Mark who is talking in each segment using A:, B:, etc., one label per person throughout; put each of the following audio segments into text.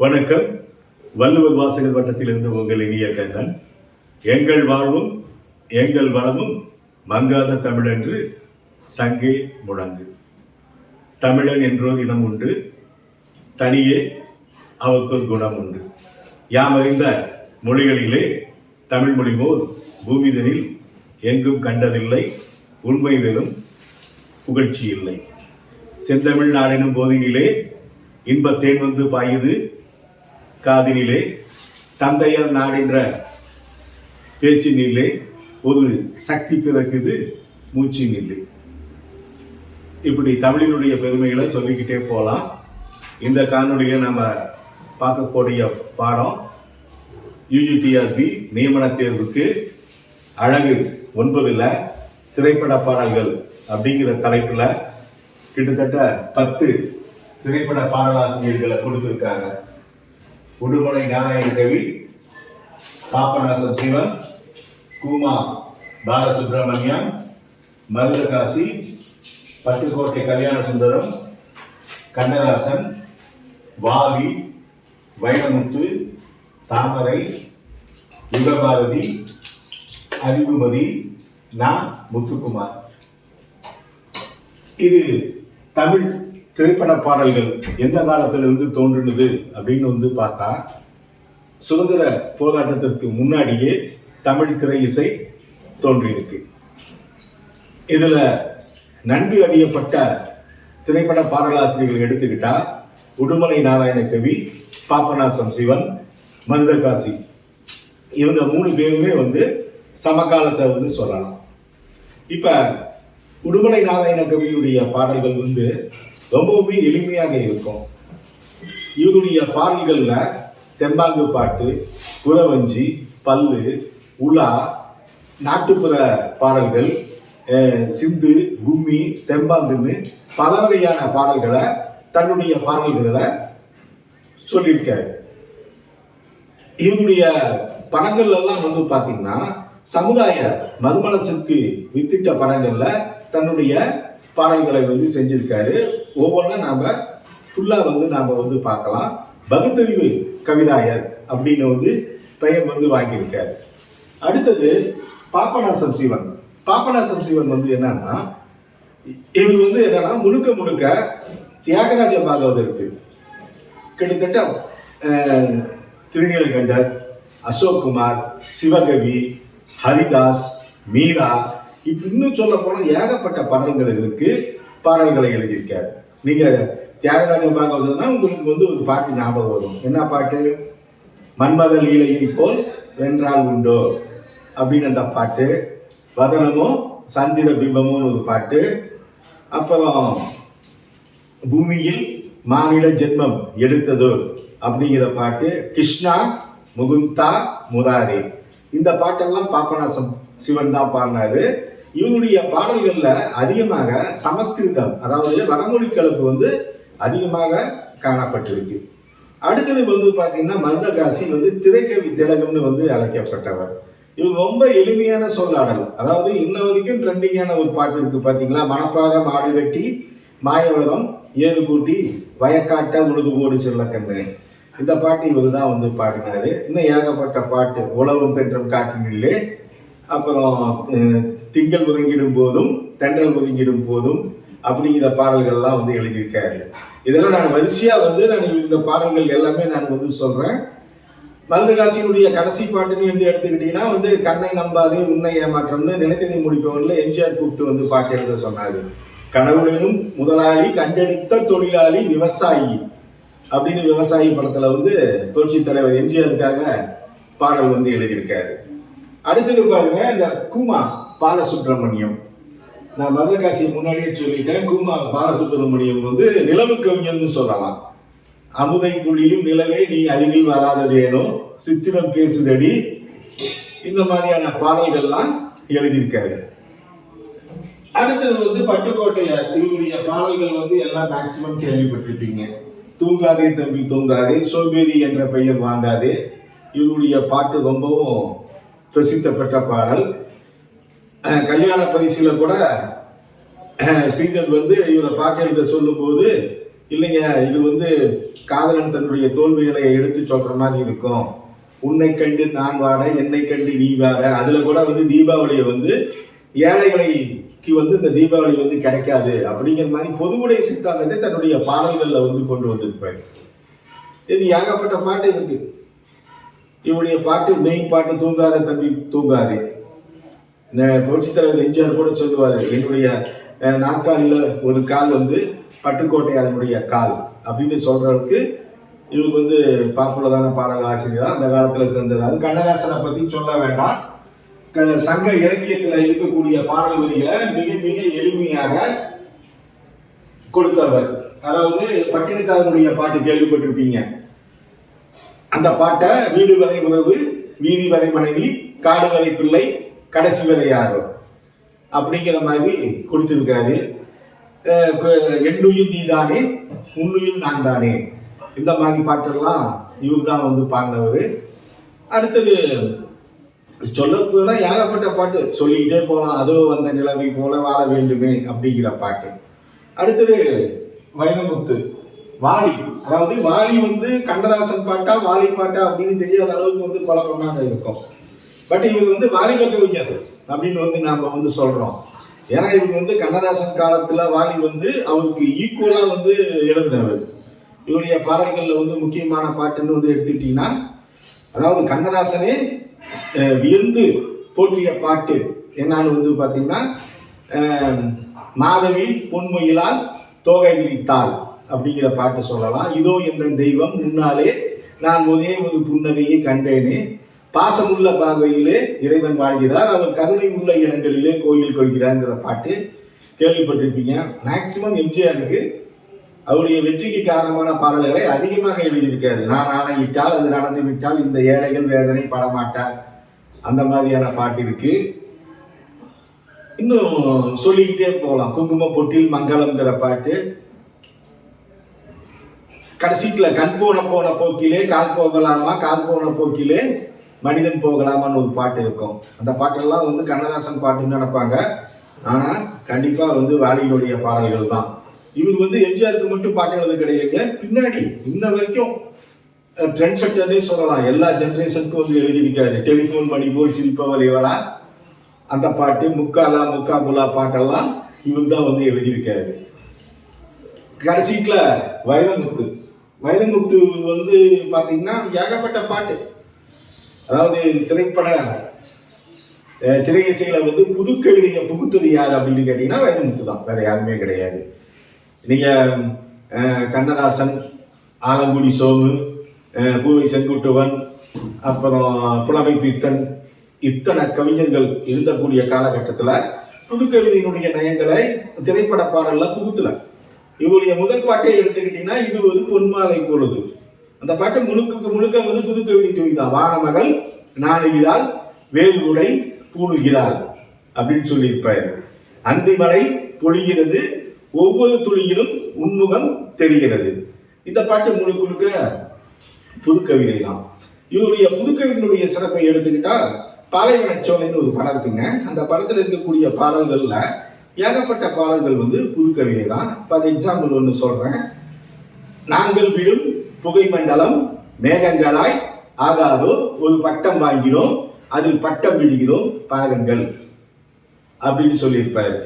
A: வணக்கம். வள்ளுவர் வாசகர் வட்டத்திலிருந்து உங்கள் இனிய கண்ணன் எங்கள் வாழ்வும் எங்கள் வளமும் மங்காத தமிழென்று சங்கே முழங்கு. தமிழன் என்றோ இனம் உண்டு தனியே அவருக்கு குணம் உண்டு. யாம் அறிந்த மொழிகளிலே தமிழ் மொழி போல் பூமிதனில் எங்கும் கண்டதில்லை உண்மை வெறும் புகழ்ச்சி இல்லை. செந்தமிழ் நாடெனும் போதினிலே இன்பத்தேன் வந்து பாயுது காதினிலே தந்தையார் நாடென்ற பேச்சினிலே ஒரு சக்தி பிறக்குது மூச்சினிலே. இப்படி தமிழினுடைய பெருமைகளை சொல்லிக்கிட்டே போகலாம் இந்த காணொலியில் நம்ம பார்க்கக்கூடிய பாடம் யூஜிடிஆர்பி நியமன தேர்வுக்கு அழகு ஒன்பதில் திரைப்பட பாடல்கள் அப்படிங்கிற தலைப்பில் கிட்டத்தட்ட பத்து திரைப்பட பாடலாசிரியர்களை கொடுத்துருக்காங்க. உடுமலை நாராயண கவி பாப்பநாசம் சிவன் கூமா பாலசுப்ரமணியம் மருதகாசி பட்டுக்கோட்டை கல்யாண சுந்தரம் கண்ணதாசன் வாலி வைரமுத்து தாமரை யுகபாரதி அறிவுமதி நா. முத்துக்குமார். இது தமிழ் திரைப்பட பாடல்கள் எந்த காலத்திலிருந்து தோன்றினது அப்படின்னு வந்து பார்த்தா சுதந்திர போராட்டத்திற்கு முன்னாடியே தமிழ் திரை இசை தோன்றியிருக்கு. இதில் நன்கு அறியப்பட்ட திரைப்பட பாடலாசிரியர்கள் எடுத்துக்கிட்டா உடுமலை நாராயண கவி பாப்பநாசம் சிவன் மந்தகாசி இவங்க மூணு பேருமே வந்து சமகாலத்தை வந்து சொல்லலாம். இப்போ உடுமலை நாராயண கவியுடைய பாடல்கள் வந்து ரொம்பவுமே எளிமையாக இருக்கும். இவருடைய பாடல்களில் தெம்பாங்கு பாட்டு குறவஞ்சி பல்லு உலா நாட்டுப்புற பாடல்கள் சிந்து கும்மி தெம்பாங்குன்னு பல வகையான பாடல்களை தன்னுடைய பாடல்களில் சொல்லியிருக்காரு. இவருடைய படங்கள் எல்லாம் வந்து பார்த்தீங்கன்னா சமுதாய மறுமலர்ச்சிக்கு வித்திட்ட படங்களில் தன்னுடைய பாடல்களை வந்து செஞ்சிருக்காரு. ஒவ்வொன்றா நாம ஃபுல்லா வந்து நாம வந்து பார்க்கலாம். பகுத்தறிவு கவிதாயர் அப்படின்னு வந்து பெயர் வந்து வாங்கியிருக்காரு. அடுத்தது பாப்பநாசம் சிவன். பாப்பநாசம் சிவன் வந்து என்னன்னா இவர் வந்து என்னன்னா முழுக்க முழுக்க தியாகராஜ பாகவதற்கு கிட்டத்தட்ட அஹ், திருநீலகண்டர் அசோக்குமார் சிவகவி ஹரிதாஸ் மீரா இப்ப இன்னும் சொல்ல போனால் ஏகப்பட்ட படங்களுக்கு பாடல்களை எழுதியிருக்காரு. நீங்க தியாகராஜன் பாகவதர்னா உங்களுக்கு வந்து ஒரு பாட்டு ஞாபகம் வரும். என்ன பாட்டு? மன்மத லீலையை போல் வென்றால் உண்டோ? அப்படின்னு அந்த பாட்டு. வதனமும் சந்திர பிம்பமோன்னு ஒரு பாட்டு. அப்புறம் பூமியில் மானிட ஜென்மம் எடுத்ததோ? அப்படிங்கிற பாட்டு. கிருஷ்ணா முகுந்தா முராரி. இந்த பாட்டெல்லாம் பாப்பநாசம் சிவன் தான் பாடினாரு. இவருடைய பாடல்கள்ல அதிகமாக சமஸ்கிருதம் அதாவது வடமொழி கலப்பு வந்து அதிகமாக காணப்பட்டிருக்கு. அடுத்தது வந்து பார்த்தீங்கன்னா மந்தகாசி வந்து திரைக்கவி திலகம்னு வந்து அழைக்கப்பட்டவர். இவர் ரொம்ப எளிமையான சொல்லாடல். அதாவது இன்ன வரைக்கும் ட்ரெண்டிங்கான ஒரு பாட்டு இருக்கு பார்த்தீங்களா மணப்பாக ஆடு கட்டி மாயவரம் ஏது கூட்டி வயக்காட்ட உழுது ஓடு செல்லக்கண்ணு. இந்த பாட்டு இவர் தான் வந்து பாடினாரு. இன்னும் ஏகப்பட்ட பாட்டு உழவும் பெற்றம் காட்டினிலே அப்புறம் திங்கள் ஒதுங்கிடும் போதும் தென்றல் ஒதுங்கிடும் போதும் அப்படிங்கிற பாடல்கள்லாம் வந்து எழுதியிருக்காரு. இதெல்லாம் நான் வரிசையாக வந்து நான் இந்த பாடல்கள் எல்லாமே நான் வந்து சொல்கிறேன் மருதகாசியினுடைய கடைசி பாட்டுன்னு வந்து எடுத்துக்கிட்டீங்கன்னா வந்து கண்ணை நம்பாதே உன்னை ஏமாற்றம்னு நினைத்ததை முடிப்பவன்ல எம்ஜிஆர் கூப்பிட்டு வந்து பாட்டு எழுத சொன்னாரு. கனவுடனும் முதலாளி கண்டெடுத்த தொழிலாளி விவசாயி அப்படின்னு விவசாயி படத்தில் வந்து புரட்சி தலைவர் எம்ஜிஆருக்காக பாடல் வந்து எழுதியிருக்காரு. அடுத்தது பாருங்க இந்த கூமா பாலசுப்ரமணியம். நான் மதுரகாசி முன்னாடியே சொல்லிட்டேன் கூமா பாலசுப்ரமணியம் வந்து நிலவு கவிஞர்னு சொல்லலாம். அமுதை புள்ளியும் நிலவே நீ அருகில் வராததேனும் சித்திரம் பேசுதடி. இந்த மாதிரியான பாடல்கள்லாம் எழுதியிருக்காரு. அடுத்தது வந்து பட்டுக்கோட்டையார் இவருடைய பாடல்கள் வந்து எல்லாம் மேக்சிமம் கேள்விப்பட்டிருப்பீங்க. தூங்காதே தம்பி தூங்காதே சோம்பேறி என்ற பெயர் வாங்காதே. இவருடைய பாட்டு ரொம்பவும் பிரசித்த பெற்ற பாடல். கல்யாண பரிசில கூட அஹ் ஸ்ரீதர் வந்து இவரை பாட்டு எழுத சொல்லும்போது இல்லைங்க இது வந்து காதலன் தன்னுடைய தோல்விகளை எடுத்து சொல்ற மாதிரி இருக்கும். உன்னை கண்டு நான் வாட என்னை கண்டு நீ வாட. அதுல கூட வந்து தீபாவளியை வந்து ஏழைகளுக்கு வந்து இந்த தீபாவளி வந்து கிடைக்காது. அப்படிங்கிற மாதிரி பொதுவுடைய சித்தாந்தத்தை தன்னுடைய பாடல்களில் வந்து கொண்டு வந்திருப்பாரு. இது ஏகப்பட்ட பாட்டு இருக்கு. இவருடைய பாட்டு மெயின் பாட்டு தூங்காத தம்பி தூங்காதே. புரட்சி தலைவர் எம்ஜிஆர் கூட சொல்லுவார் என்னுடைய நாற்காலியில் ஒரு கால் வந்து பட்டுக்கோட்டை அதனுடைய கால் அப்படின்னு சொல்றதுக்கு இவருக்கு வந்து பாப்புலரான பாடல் ஆசிரியர் தான். அந்த காலத்தில் இருந்தது அது கண்ணதாசனை பற்றி சொல்ல வேண்டாம். க- சங்க இலக்கியத்தில் இருக்கக்கூடிய பாடல் வரிகளை மிக மிக எளிமையாக கொடுத்தவர். அதாவது பட்டினத்தாரனுடைய பாட்டு கேள்விப்பட்டிருப்பீங்க. அந்த பாட்டை வீடு வரை உறவு வீதி வரை மனைவி காடு வரை பிள்ளை கடைசி வரை யாரோ. அப்படிங்கிற மாதிரி கொடுத்துருக்காரு அஹ் எண்ணுயிர் நீதானே உன்னுயிர் நான் தானே இந்த மாதிரி பாட்டெல்லாம் இவர் தான் வந்து பாடினவர். அடுத்தது சொல்ல ஏகப்பட்ட பாட்டு. சொல்லிக்கிட்டே போகலாம் அதோ வந்த நிலவை போல வாழ வேண்டுமே அப்படிங்கிற பாட்டு. அடுத்தது வைரமுத்து வாலி. அதாவது வாலி வந்து கண்ணதாசன் பாட்டா வாலி பாட்டா அப்படின்னு தெரியாத அளவுக்கு வந்து குழப்பமாக இருக்கும். பட் இவர் வந்து வாலிப கவிஞர் அப்படின்னு வந்து நாம வந்து சொல்றோம். ஏன்னா இவர் வந்து கண்ணதாசன் காலத்துல வாலி வந்து அவருக்கு ஈக்குவலா வந்து எழுதினவர். இவருடைய பாடல்கள்ல வந்து முக்கியமான பாட்டுன்னு வந்து எடுத்துக்கிட்டீங்கன்னா அதாவது கண்ணதாசனே வியந்து போற்றிய பாட்டு என்னன்னு வந்து பார்த்தீங்கன்னா மாதவி பொன்மொயிலால் தோகை விரித்தாள். அப்படிங்கிற பாட்டு சொல்லலாம். இதோ என்ற தெய்வம் முன்னாலே நான் ஒரே ஒரு புன்னகையை கண்டேனே. பாசமுள்ள பார்வையிலே இறைவன் வாழ்கிறார். அவர் கருணை உள்ள இடங்களிலே கோயில் கொள்கிறாங்கிற பாட்டு கேள்விப்பட்டிருப்பீங்க. மேக்சிமம் எம்ஜிஆருக்கு அவருடைய வெற்றிக்கு காரணமான பாடல்களை அதிகமாக எழுதியிருக்காரு. நான் ஆணையிட்டால் அது நடந்து விட்டால் இந்த ஏழைகள் வேதனை படமாட்டார். அந்த மாதிரியான பாட்டு இருக்கு. இன்னும் சொல்லிக்கிட்டே போகலாம். குங்கும பொட்டில் மங்களம்ங்கிற பாட்டு. கடைசிக்குல கண் போன போன போக்கிலே கால் போகலாமா கால் போன போக்கிலே மனிதன் போகலாமான்னு ஒரு பாட்டு இருக்கும். அந்த பாட்டெல்லாம் வந்து கண்ணதாசன் பாட்டுன்னு நினைப்பாங்க. ஆனால் கண்டிப்பாக வந்து வாலியினுடைய பாடல்கள் தான். இவர் வந்து எம்ஜிஆருக்கு மட்டும் பாட்டு எழுத கிடையாதுங்க பின்னாடி இன்ன வரைக்கும் ட்ரெண்ட் செட்டர்னே சொல்லலாம். எல்லா ஜென்ரேஷனுக்கும் வந்து எழுதியிருக்காரு. டெலிஃபோன் மணி போல் சிரிப்பவர் இவளா அந்த பாட்டு முக்காலா முக்கா முலா பாட்டெல்லாம் இவர் தான் வந்து எழுதியிருக்காரு. கடைசிக்குல வைரமுத்து. வைரமுத்து வந்து பார்த்தீங்கன்னா ஏகப்பட்ட பாட்டு. அதாவது திரைப்பட அஹ், வந்து புதுக்கவிதையை புகுத்தது யார் அப்படின்னு கேட்டிங்கன்னா வைரமுத்து தான். வேற யாருமே கிடையாது. நீங்கள் கண்ணதாசன் ஆலங்குடி சோமு பூவை செங்குட்டுவன் அப்புறம் புலமை பித்தன் இத்தனை கவிஞர்கள் இருந்தக்கூடிய காலகட்டத்தில் புதுக்கவிதையினுடைய நயங்களை திரைப்பட பாடலில் புகுத்தலை. இவருடைய முதல் பாட்டை எடுத்துக்கிட்டீங்கன்னா இது ஒரு பொன்மாலை பொழுது. அந்த பாட்டு முழுக்க முழுக்க வந்து புதுக்கவிதை கவிதை தான். வானமகள் நாணுகிறாள் உடை பூணுகிறாள் அப்படின்னு சொல்லியிருப்பார். அந்திமலை பொழிகிறது ஒவ்வொரு துளியிலும் உன்முகம் தெரிகிறது. இந்த பாட்டு முழுக்க முழுக்க புதுக்கவிதை தான். இவருடைய புதுக்கவிதையினுடைய சிறப்பை எடுத்துக்கிட்டா பாலைவனச்சோலைன்னு ஒரு படம் இருக்குங்க. அந்த படத்தில் இருக்கக்கூடிய பாடல்கள்ல ஏகப்பட்ட பாடல்கள் வந்து புது கவிதை தான். ஃபார் எக்ஸாம்பிள் ஒன்று சொல்கிறேன் நாங்கள் விடும் புகை மண்டலம் மேகங்களாய் ஆகாதோ ஒரு பட்டம் வாங்கினோம். அதில் பட்டம் விடுகிறோம் பாருங்கள் அப்படின்னு சொல்லியிருப்பாரு.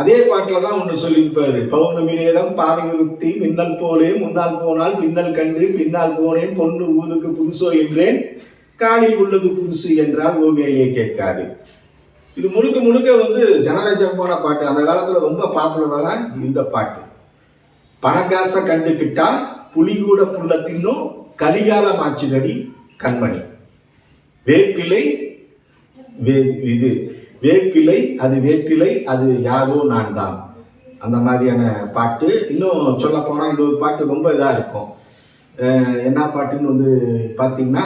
A: அதே பாட்டில் தான் ஒன்று சொல்லியிருப்பாரு. பௌர்ணமி நேரம் பாவை மின்னல் போலே முன்னால் போனால் பின்னல் கண்டு பின்னால் போனேன் பொண்ணு ஊதுக்கு புதுசோ என்றேன். காலில் உள்ளது புதுசு என்றால் ஓவியிலே கேட்காது. இது முழுக்க முழுக்க வந்து ஜனரஞ்சகமான பாட்டு. அந்த காலத்தில் ரொம்ப பாப்புலரான இந்த பாட்டு. பணக்காசை கண்டுக்கிட்டா புலிகூட புள்ள தின்னும் கலிகாலம் ஆச்சுதடி கண்மணி. வேப்பிலை வே இது வேப்பிலை அது வேப்பிலை அது யாரோ நான் தான் அந்த மாதிரியான பாட்டு. இன்னும் சொல்ல போனால் இன்னொரு பாட்டு ரொம்ப இதாக இருக்கும். என்ன பாட்டுன்னு வந்து பார்த்தீங்கன்னா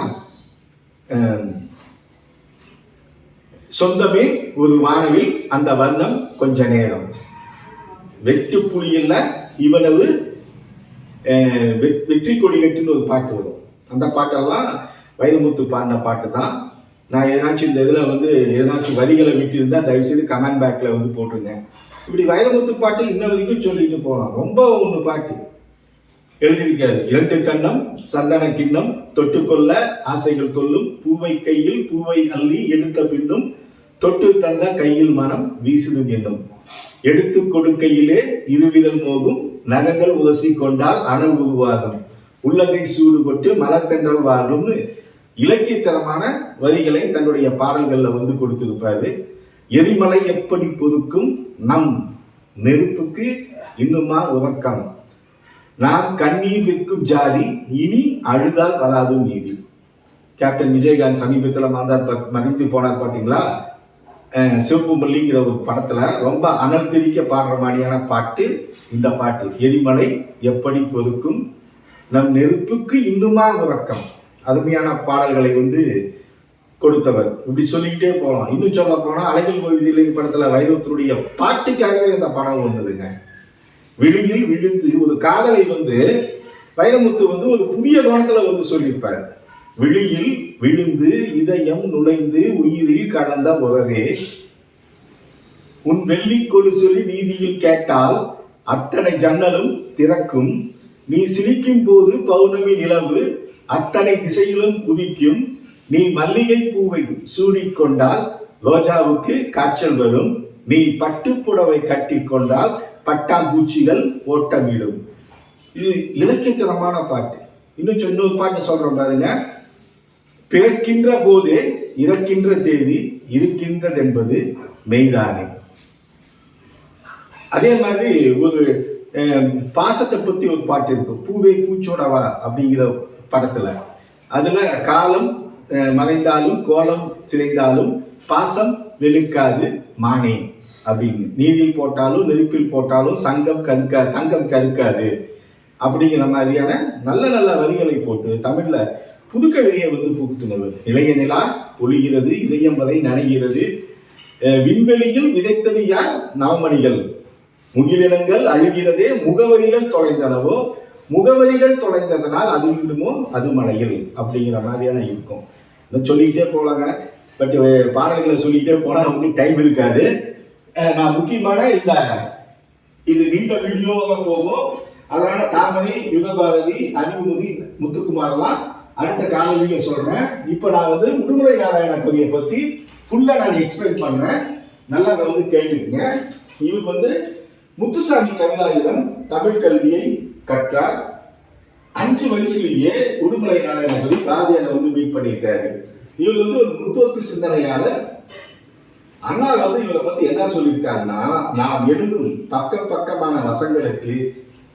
A: சொந்தமே ஒரு வானவில் அந்த வர்ணம் கொஞ்ச நேரம். வெட்டு புலியில் இவ்வளவு அஹ், வெ- வெற்றி கொடிகட்டுன்னு ஒரு பாட்டு வரும். அந்த பாட்டெல்லாம் வைரமுத்து பாடின பாட்டு தான் நான் எதனாச்சும் இந்த இதில் வந்து எதனாச்சும் வரிகளை விட்டிருந்தா தயவுசெய்து கமெண்ட் பேக்கில் வந்து போட்டுருங்க. இப்படி வைரமுத்து பாட்டு இன்ன வரைக்கும் சொல்லிட்டு போகலாம். ரொம்ப ஒன்று பாட்டு. எழுதியிருக்காரு. இரண்டு கண்ணம் சந்தன கிண்ணம் தொட்டுக்கொள்ள ஆசைகள் தொல்லும் பூவை கையில் பூவை அள்ளி எடுத்த பின்னும் தொட்டு தந்த கையில் மனம் வீசுது என்னும். எடுத்து கொடுக்கையிலே இருவிதல் போகும் நகங்கள் உதசி கொண்டால் அனல் உருவாகும். உள்ளங்கை சூடுபட்டு மலத்தென்றல் வாழும்னு இலக்கியத்தரமான வரிகளை தன்னுடைய பாடல்களில் வந்து கொடுத்திருப்பாரு. எரிமலை எப்படி பொதுக்கும் நம் நெருப்புக்கு இன்னுமா உறக்கம். நாம் கண்ணீர் விற்கும் ஜாதி இனி அழுதால் வராது நீதி. கேப்டன் விஜயகாந்த் சமீபத்தில் மாந்தார் மறைந்து போனார் பார்த்தீங்களா சிவப்பு மல்லிங்கிற ஒரு படத்துல ரொம்ப அனர்த்தரிக்க பாடுற மாதிரியான பாட்டு இந்த பாட்டு எரிமலை எப்படி பொறுக்கும்? நம் நெருப்புக்கு இன்னுமா உறக்கம்? அருமையான பாடல்களை வந்து கொடுத்தவர். இப்படி சொல்லிக்கிட்டே போகலாம் இன்னும் சொல்ல போனா அலைகள் கோவிதிலை படத்துல வைரவத்தினுடைய பாட்டுக்காகவே இந்த படம் வந்ததுங்க. வெளியில் விழுந்து ஒரு காதலை வந்து வைரமுத்து வந்து ஒரு புதிய கோணத்துல வந்து சொல்லியிருப்பார். விழியில் விழுந்து இதயம் நுழைந்து உயிரில் கடந்த உறவே உன் வெள்ளி கொலுசொலி வீதியில் கேட்டால் அத்தனை ஜன்னலும் திறக்கும். நீ சிரிக்கும் போது பௌர்ணமி நிலவு அத்தனை திசையிலும் உதிக்கும். நீ மல்லிகை பூவை சூடிக்கொண்டால் ரோஜாவுக்கு காய்ச்சல் வரும். நீ பட்டுப்புடவை கட்டிக்கொண்டால் பட்டாம்பூச்சிகள் ஓட்டமிடும். இது இலக்கியத்தனமான பாட்டு. இன்னும் சொன்ன ஒரு பாட்டு சொல்றோம் பாருங்க. பிறக்கின்ற போதே இறக்கின்ற தேதி இருக்கின்றதென்பது மெய்தானே. அதே மாதிரி ஒரு பாசத்தை பத்தி ஒரு பாட்டு இருக்கு. பூவே பூச்சோடவா அப்படிங்கிற படத்துல. அதுல காலம் மறைந்தாலும் கோலம் சிதைந்தாலும் பாசம் வெளுக்காது மானே அப்படின்னு. நீரில் போட்டாலும் நெருப்பில் போட்டாலும் சங்கம் கருக்கா தங்கம் கருக்காது அப்படிங்கிற மாதிரியான நல்ல நல்ல வரிகளை போட்டு தமிழ்ல புதுக்கழுகையை வந்து புகுத்துனவர் இளைய நிலா பொழிகிறது இதயம் வரை நனைகிறது. விண்வெளியில் விதைத்தது யார்? நவமணிகள் முகிலினங்கள் அழுகிறதே முகவரிகள் தொலைந்தனவோ? முகவரிகள் தொலைந்ததனால் அது விடுமோ அது மலையில் அப்படிங்கிற மாதிரியான இருக்கும். இன்னும் சொல்லிக்கிட்டே போலாங்க. பட் பாடல்களை சொல்லிக்கிட்டே போனால் அவங்களுக்கு டைம் இருக்காது. நான் முக்கியமான இந்த இது நீண்ட வீடியோவாக போகும். அதனால தாமரை யுகபாரதி அறிவுமுதி முத்துக்குமார்லாம் அடுத்த காணொலியில் சொல்கிறேன் இப்போ நான் வந்து உடுமலை நாராயண கவியை பற்றி ஃபுல்லாக நான் எக்ஸ்பிளைன் பண்ணுறேன் நல்லா அதை வந்து கேட்டுக்குங்க. இவர் வந்து முத்துசாமி கவிதாயிடம் தமிழ் கல்வியை கற்றார். அஞ்சு வயசுலேயே உடுமலை நாராயண கவி பாரதியாரை வந்து மீட் பண்ணியிருக்காரு. இவர் வந்து ஒரு முற்போக்கு சிந்தனையாளர். அண்ணா வந்து இவரை பத்தி என்ன சொல்லியிருக்காருன்னா நாம் எழுதும் பக்க பக்கமான வசங்களுக்கு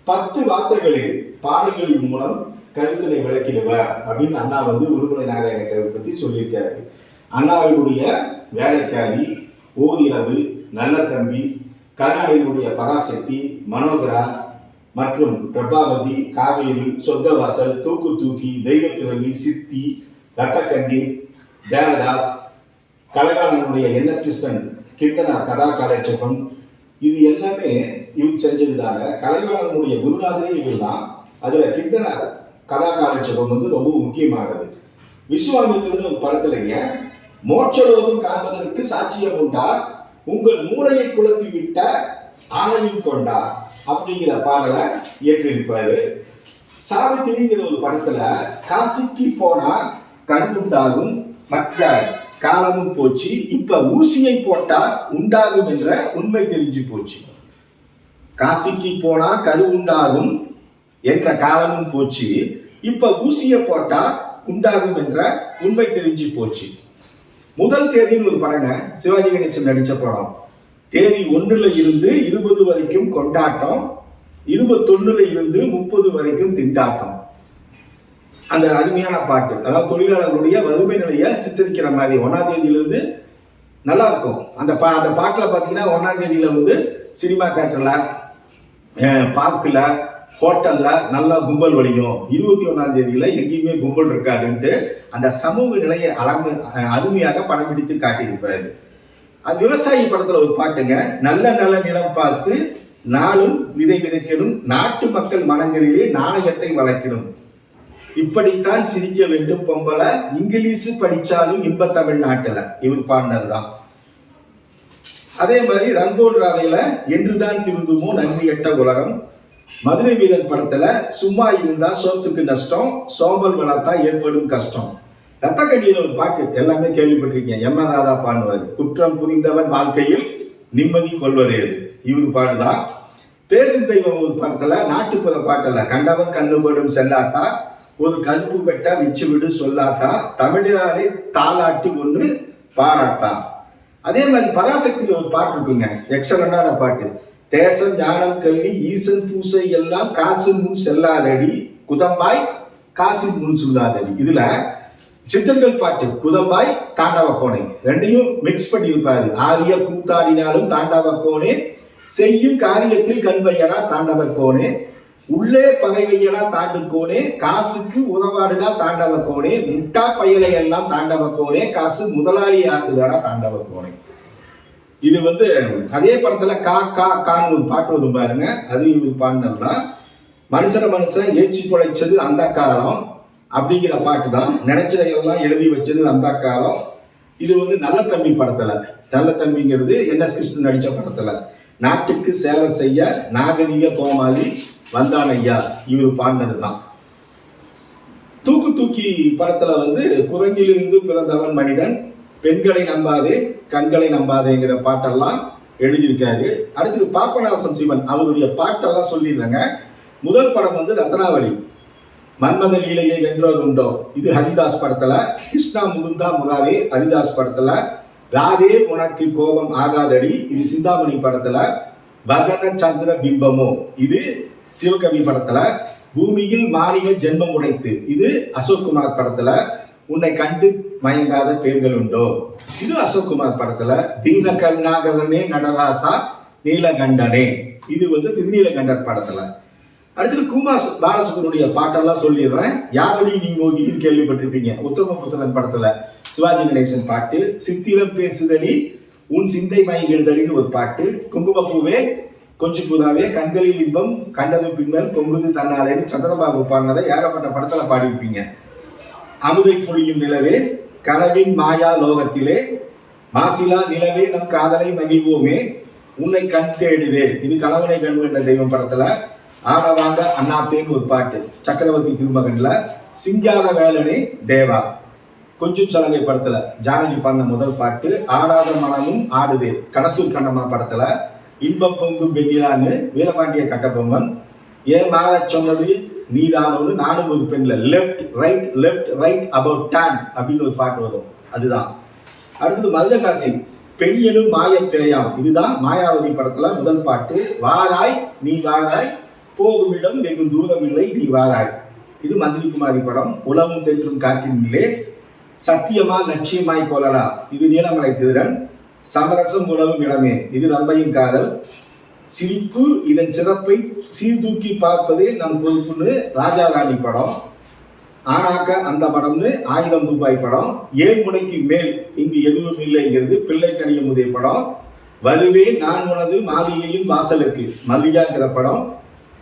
A: பத்து வார்த்தைகளில் பாடல்களின் மூலம் கருத்தினை விளக்கிடுவ அப்படின்னு அண்ணா வந்து உடுமலை நாராயண கவி பற்றி சொல்லியிருக்காரு. அண்ணாவினுடைய வேலைக்காரி ஓதிரவு நல்ல தம்பி கருணாநிதியுடைய பராசக்தி மனோகரா மற்றும் பிரபாவதி காவேரி சொர்க்கவாசல் தூக்கு தூக்கி தெய்வத்துவங்கி சித்தி ரட்டக்கண்டி தேவதாஸ் கலகாலனுடைய என் எஸ் கிருஷ்ணன் கீர்த்தனா கதா காலட்சேபம் இது எல்லாமே இவர் செஞ்சதுனால கலைவாணனுடைய குருநாதரே இவர் தான் அதுல கீர்த்தனா கதா காலட்சேபம் வந்து ரொம்ப முக்கியமானது. விஸ்வாமித்திரன் ஒரு படத்துலங்க மோட்சலோகம் காண்பதற்கு சாட்சியம் உண்டார் உங்கள் மூளையை குழப்பி விட்ட ஆணையும் கொண்டா? அப்படிங்கிற பாடலை இயற்றியிருப்பாரு சாவித்திரிங்கிற ஒரு படத்துல காசிக்கு போனா கண் உண்டாகும் மற்ற காலமும் போச்சு இப்ப ஊசியை போட்டா உண்டாகும் என்ற உண்மை தெரிஞ்சு போச்சு. காசிக்கு போனா கரு உண்டாகும் என்ற காலமும் போச்சு. இப்ப ஊசியை போட்டா உண்டாகும் என்ற உண்மை தெரிஞ்சு போச்சு. முதல் தேதியில் ஒரு படங்க சிவாஜி கணேசன் நடித்த படம். தேதி ஒன்றுல இருந்து இருபது வரைக்கும் கொண்டாட்டம் இருபத்தொன்னுல இருந்து முப்பது வரைக்கும் திண்டாட்டம். அந்த அருமையான பாட்டு. அதாவது தொழிலாளர்களுடைய வறுமை நிலையை சித்தரிக்கிற மாதிரி ஒன்னாம் தேதியிலிருந்து நல்லா இருக்கும். அந்த பா அந்த பாட்டில் பார்த்தீங்கன்னா ஒன்னாம் தேதியில வந்து சினிமா தேட்டரில் பார்க்கில் ஹோட்டலில் நல்லா கும்பல் வழியும் இருபத்தி ஒன்றாம் தேதியில எங்கேயுமே கும்பல் இருக்காதுன்ட்டு அந்த சமூக நிலையை அலம அருமையாக படம் பிடித்து காட்டியிருப்பாரு அது விவசாயி படத்துல ஒரு பாட்டுங்க நல்ல நல்ல நிலம் பார்த்து நாளும் விதை விதைக்கணும் நாட்டு மக்கள் மனங்களிலே நாணயத்தை வளர்க்கணும். இப்படித்தான் சிரிக்க வேண்டும் பொம்பளை இங்கிலீஷ் படிச்சாலும் இன்ப தமிழ்நாட்டுல இவர் பாடினதுதான். அதே மாதிரி ரங்கோல் ராதையில என்றுதான் திருந்துமோ எட்ட உலகம் மதுரை வீரன் படத்துல சும்மா இருந்தா சோத்துக்கு நஷ்டம் சோம்பல் வளர்த்தா ஏற்படும் கஷ்டம். ரத்த கண்ணீர் ஒரு பாட்டு எல்லாமே கேள்விப்பட்டிருக்கீங்க. எம்மதாதா பாடுவார். குற்றம் புரிந்தவன் வாழ்க்கையில் நிம்மதி கொள்வது இவரு பாடுதான் பேசும் தெய்வம் ஒரு படத்துல நாட்டுப்புற பாட்டல கண்டவன் கண்ணுபடும் செல்லாத்தா ஒரு கருப்பு பெட்டா விச்சு விடு சொல்லாத்தா தமிழாலே தாளாட்டி ஒன்று பாராட்டா அதே மாதிரி பராசக்தியில் ஒரு பாட்டு இருக்குங்க. எக்ஸலண்டான பாட்டு. தேசம் ஞானம் கல்வி ஈசன் பூசை எல்லாம் காசு முன் செல்லாதடி. குதம்பாய் காசு முன் சொல்லாதடி இதுல சித்தர்கள் பாட்டு குதம்பாய் தாண்டவ கோணை. ரெண்டையும் மிக்ஸ் பண்ணி இருப்பாரு ஆரிய கூத்தாடினாலும் தாண்டவ கோணே செய்யும் காரியத்தில் கண்வையடா தாண்டவ கோணே. உள்ளே பகைவையடா தாண்டு கோணே. காசுக்கு உதவாடுடா தாண்டவ கோணே. முட்டா பயலை எல்லாம் தாண்டவ கோணே. காசு முதலாளி ஆக்குதடா தாண்டவ கோணே. இது வந்து அதே படத்துல கா கா கான்னு ஒரு பாட்டு வந்து பாருங்க. அது இவர் பாடினது தான். மனுஷன மனுஷன் ஏச்சி பிழைச்சது அந்த காலம் அப்படிங்கிற பாட்டு தான். நினைச்சதையெல்லாம் எழுதி வச்சது அந்த காலம். இது வந்து நல்ல தம்பி படத்துல. நல்ல தம்பிங்கிறது என் எஸ் கிருஷ்ணன் நடிச்ச படத்துல. நாட்டுக்கு சேவை செய்ய நாகரிக கோமாளி வந்தான் ஐயா. இவர் பாடினது தான். தூக்கு தூக்கி படத்துல வந்து குரங்கிலிருந்து பிறந்தவன் மனிதன். பெண்களை நம்பாது கண்களை நம்பாதேங்கிற பாட்டெல்லாம் எழுதியிருக்காரு. அடுத்தது பாப்பநாசம் சிவன் அவருடைய பாட்டெல்லாம் சொல்லிடுறாங்க முதல் படம் வந்து ரத்னாவளி. மன்மத லீலையை வென்றோர் உண்டோ? இது ஹரிதாஸ் படத்துல. கிருஷ்ணா முகுந்தா முராரே ஹரிதாஸ் படத்துல. ராதே உனக்கு கோபம் ஆகாதடி. இது சிந்தாமணி படத்துல. பகன சந்திர பிம்பமோ? இது சிவகவி படத்துல. பூமியில் மாநில ஜென்மம் உடைத்து. இது அசோக்குமார் படத்துல. உன்னை கண்டு மயங்காத பேர்கள் உண்டோ? இது அசோக்குமார் படத்துல தீன கருணாகரனே நடராசா நீலகண்டனே. இது வந்து திருநீலகண்டர் படத்துல. அடுத்தது குமார் பாலசுப்ரனுடைய பாட்டெல்லாம் சொல்லிடுறேன். யாவடி நீ மோகினின்னு கேள்விப்பட்டிருப்பீங்க. உத்தம புத்தகன் படத்துல சிவாஜி கணேசன் பாட்டு சித்திரம் பேசுதடி உன் சிந்தை மயங்கிடுதலின்னு ஒரு பாட்டு. குங்குமப்பூவே கொஞ்சம் புதாவே கண்களில் இன்பம் கண்டது பின்னல் பொங்குது தன்னாலேன்னு சந்திரபாபு பாடினதை ஏகப்பட்ட படத்துல பாடியிருப்பீங்க. அமுதை பொழியும் நிலவே கனவின் மாயா லோகத்திலே மாசிலா நிலவே நம் காதலை மகிழ்வோமே உன்னை கண் தேடுதே. இது கணவனை கண் கண்ட தெய்வம் படத்துல ஆடவாங்க அண்ணாத்தேன்னு ஒரு பாட்டு. சக்கரவர்த்தி திருமகன்ல சிங்காத வேலனே தேவா. கொஞ்சம் சலங்கை படத்துல ஜானகி பாடின முதல் பாட்டு ஆடாத மனமும் ஆடுதே. கடத்தூர் கண்ணம்மா படத்துல இன்பம் பொங்கும் வெண்ணிலான்னு வீரபாண்டிய கட்டபொம்மன் ஏன் மாற சொன்னது நீதானோன்னு நானும் ஒரு பெண்ல. Left right left right about turn அப்படின்னு ஒரு பாட்டு வரும். அதுதான். அடுத்தது மதுரகாசி பெரியனும் மாய பேயாம். இதுதான் மாயாவதி படத்துல முதல் பாட்டு. வாராய் நீ வாராய். போகுமிடம் வெகு தூரம் இல்லை நீ வாராய். இது மந்திரி குமாரி படம். உலகம் தென்றும் காற்றினிலே சத்தியமா லட்சியமாய் கொள்ளடா இது நீலமலை திருடன். சமரசம் உணவும் இடமே. இது நம்பையும் காதல். சிரிப்பு இதன் சிறப்பை சீர்தூக்கி பார்ப்பதே நம் பொறுப்புன்னு ராஜா ராணி படம். ஆனாக்க அந்த படம்னு ஆயிரம் ரூபாய் படம். ஏழு முனைக்கு மேல் இங்கு எதுவும் இல்லைங்கிறது பிள்ளை கனியமுதே படம். வருவே நான் உனது மாளிகையும் வாசலுக்கு மல்லிகாங்கிற படம்.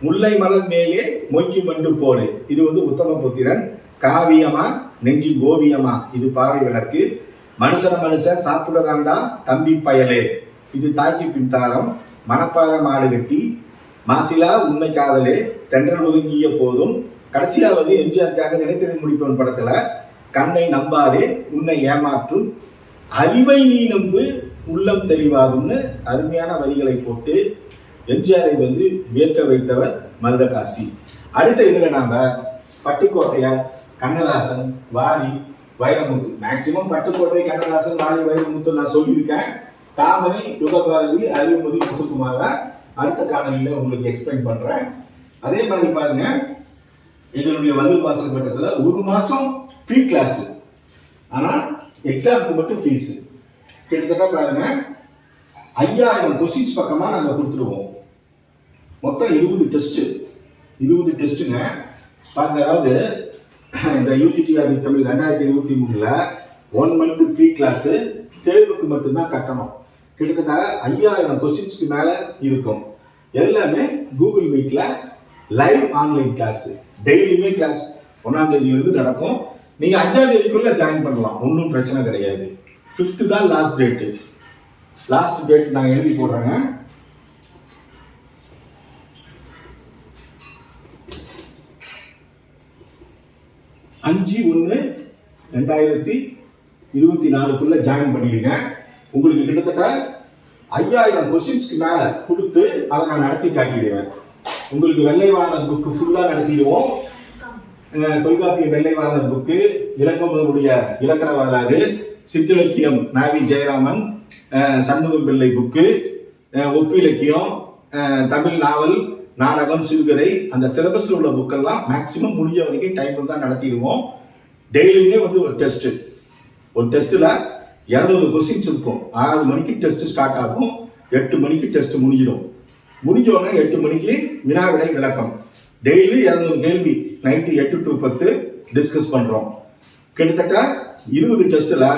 A: முல்லை மலர் மேலே மொய்க்கு மண்டு போலே. இது வந்து உத்தம புத்திரன் காவியமா நெஞ்சு கோவியமா? இது பாவை விளக்கு. மனுஷன மனுஷன் சாப்பிடதாண்டா தம்பி பயலே. இது தாக்கி பின்தாரம் மணப்பாறை மாடு கட்டி மாசிலா உண்மை காதலே தென்றல் ஒதுங்கிய போதும். கடைசியாவது எம்ஜிஆருக்காக நினைத்ததை முடிப்பவன் படத்துல கண்ணை நம்பாதே உன்னை ஏமாற்றும். அறிவை நீ நம்பு உள்ளம் தெளிவாகும்னு அருமையான வரிகளை போட்டு எம்ஜிஆரை வந்து வியக்க வைத்தவர் மருதகாசி. அடுத்த இதில் நாம பட்டுக்கோட்டையா கண்ணதாசன் வாரி வைரமுத்து. மேக்சிமம் பட்டுக்கோட்டை கண்ணதாசன் வாரி வைரமுத்து நான் சொல்லியிருக்கேன். தாமரை யுகபாரதி அறிவுமதி முத்துக்குமாரா அடுத்த காணொலியில் உங்களுக்கு எக்ஸ்பிளைன் பண்றேன். அதே மாதிரி பாருங்க எங்களுடைய வல்லூர் வாசல் ஒரு மாதம் ஃப்ரீ கிளாஸ் ஆனால் எக்ஸாமுக்கு மட்டும் ஃபீஸ் கிட்டத்தட்ட பாருங்க ஐயாயிரம் கொஸ்டின்ஸ் பக்கமாக நாங்கள் கொடுத்துருவோம். மொத்தம் இருபது டெஸ்ட்டு இருபது டெஸ்ட்டுங்க பாருங்க அதாவது இந்த யூஜிடிஆர்பி தமிழ் ரெண்டாயிரத்தி இருபத்தி மூணில் ஒன் மந்த் ஃப்ரீ கிளாஸு தேர்வுக்கு மட்டும்தான் கட்டணும். கிட்டத்தட்ட ஐயாயிரம் கொஸ்டின்ஸ்க்கு மேலே இருக்கும். எல்லாமே கூகுள் மீட்டில் லைவ் ஆன்லைன் கிளாஸ் டெய்லியுமே கிளாஸ் ஒன்றாந்தேதியிலேருந்து நடக்கும். நீங்கள் அஞ்சாம்தேதிக்குள்ளே ஜாயின் பண்ணலாம். ஒன்றும் பிரச்சனை கிடையாது. ஃபிஃப்த்து தான் லாஸ்ட் டேட்டு லாஸ்ட் டேட் நான் எழுதி போடுறேங்க. அஞ்சு ஒன்று ரெண்டாயிரத்தி இருபத்தி நாலுக்குள்ளே ஜாயின் பண்ணிவிடுங்க உங்களுக்கு கிட்டத்தட்ட ஐயாயிரம் கொஸ்டின்ஸ்க்கு மேலே கொடுத்து அதை நான் நடத்தி காட்டிடுவேன். உங்களுக்கு வெள்ளைவாரன் புக்கு ஃபுல்லாக நடத்திடுவோம். தொல்காப்பிய வெள்ளை வெள்ளைவாரன் புக்கு இலக்கங்களுடைய இலக்கண வரலாறு சிற்றிலக்கியம் நாவி ஜெயராமன் அஹ் சண்முகம் பிள்ளை புக்கு ஒப்பு ஒப்பிலக்கியம் தமிழ் நாவல் நாடகம் சிறுகதை அந்த சிலபஸில் உள்ள புக்கெல்லாம் மேக்சிமம் முடிஞ்ச வரைக்கும் டைம் தான் நடத்திடுவோம். டெய்லியுமே வந்து ஒரு டெஸ்ட் ஒரு டெஸ்ட்டில் இரநூறு கொஸ்டின்ஸ் இருக்கும். ஆறு மணிக்கு டெஸ்ட் ஸ்டார்ட் ஆகும். எட்டு மணிக்கு டெஸ்ட் முடிஞ்சிடும். முடிஞ்சோடனே எட்டு மணிக்கு வினா விடை விளக்கம். டெய்லி இரநூறு கேள்வி. நைட்டு எட்டு டு பத்து டிஸ்கஸ் பண்ணுறோம் கிட்டத்தட்ட இருபது டெஸ்ட்டில்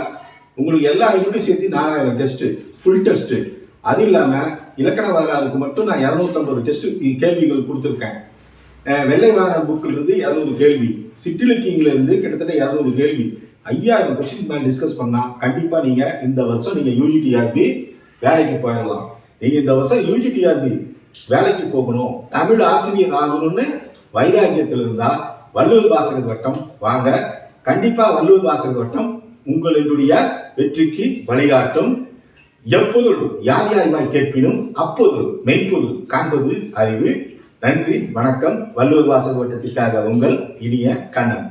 A: உங்களுக்கு எல்லா யூனிட்டும் சேர்த்து நாலாயிரம் டெஸ்ட்டு ஃபுல் டெஸ்ட்டு அது இல்லாமல் இலக்கண வரலாறுக்கு மட்டும் நான் இரநூத்தம்பது டெஸ்ட் கேள்விகள் கொடுத்துருக்கேன். வெள்ளை வார புக்கிலிருந்து இரநூறு கேள்வி. சிற்றிலக்கியங்கள்ல கிட்டத்தட்ட இரநூறு கேள்வி. ஐயாயிரம் கொஸ்டின் மேலே டிஸ்கஸ் பண்ணால் கண்டிப்பாக நீங்கள் இந்த வருஷம் நீங்கள் யூஜிடிஆர்பி வேலைக்கு போயிடலாம் நீங்கள் இந்த வருஷம் யூஜிடிஆர்பி வேலைக்கு போகணும். தமிழ் ஆசிரியர் ஆகணும்னு வைராக்கியத்தில் இருந்தால் வள்ளுவர் வாசகர் வட்டம் வாங்க. கண்டிப்பாக வள்ளுவர் வாசகர் வட்டம் உங்களுடைய வெற்றிக்கு வழிகாட்டும். எப்பொருள் யார் யார் கேட்பினும் அப்பொருள் மெய்ப்பொருள் காண்பது அறிவு. நன்றி வணக்கம். வள்ளுவர் வாசகர் வட்டத்திற்காக உங்கள் இனிய கண்ணன்.